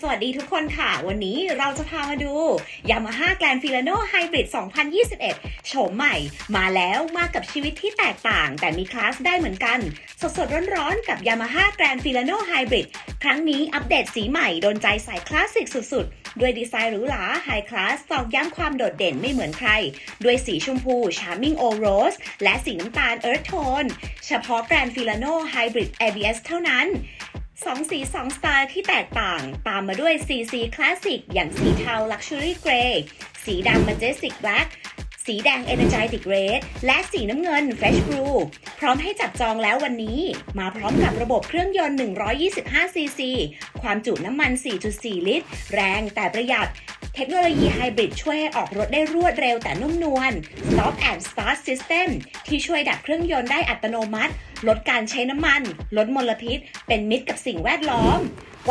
สวัสดีทุกคนค่ะ วันนี้เราจะพามาดู Yamaha Grand Filano Hybrid 2021 โฉมใหม่ มาแล้วมากับชีวิตที่แตกต่าง แต่มีคลาสได้เหมือนกัน สดสดร้อนๆ กับ Yamaha Grand Filano Hybrid ครั้งนี้อัปเดตสีใหม่ โดนใจสายคลาสสิกสุดๆ ด้วยดีไซน์หรูหราไฮคลาสตอกย้ำความโดดเด่นไม่เหมือนใคร ด้วยสีชมพู Charming O Rose และสีน้ำตาล Earth Tone เฉพาะ Grand Filano Hybrid ABS เท่านั้น สองสีสองสไตล์ที่แตกต่าง ตามมาด้วยสีสีคลาสสิกอย่างสีเทา Luxury Grey สีดำ Majestic Black สีแดง Energetic Red และสีน้ำเงิน Fresh Blue พร้อมให้จับจองแล้ววันนี้ มาพร้อมกับระบบเครื่องยนต์ 125ซีซีความจุน้ำมัน 4.4 ลิตร แรงแต่ประหยัด เทคโนโลยีไฮบริดช่วยให้ออกรถได้รวดเร็วแต่นุ่มนวล Stop and Start System ที่ช่วยดับเครื่องยนต์ได้อัตโนมัติ ลดการใช้น้ำมัน ลดมลพิษ เป็นมิตรกับสิ่งแวดล้อม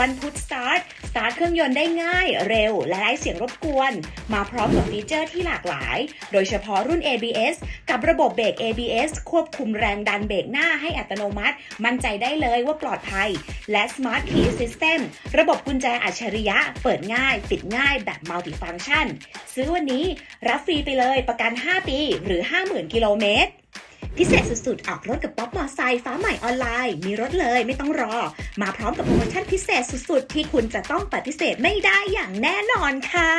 One Put Start สตาร์ทเครื่องยนต์ได้ง่าย เร็ว และไร้เสียงรบกวน มาพร้อมกับฟีเจอร์ที่หลากหลาย โดยเฉพาะรุ่น ABS กับระบบเบรก ABS ควบคุมแรงดันเบรกหน้าให้อัตโนมัติ มั่นใจได้เลยว่าปลอดภัย และ Smart Key System ระบบกุญแจอัจฉริยะ เปิดง่าย ปิดง่ายแบบ Multifunction ซื้อวันนี้รับฟรีไปเลยประกัน 5 ปี หรือ 50,000 กิโลเมตร พิเศษสุดๆ ออกรถกับป๊อปมอไซค์ฟ้าใหม่ออนไลน์ มีรถเลยไม่ต้องรอ มาพร้อมกับโปรโมชั่นพิเศษสุดๆ ที่คุณจะต้องปฏิเสธไม่ได้อย่างแน่นอนค่ะ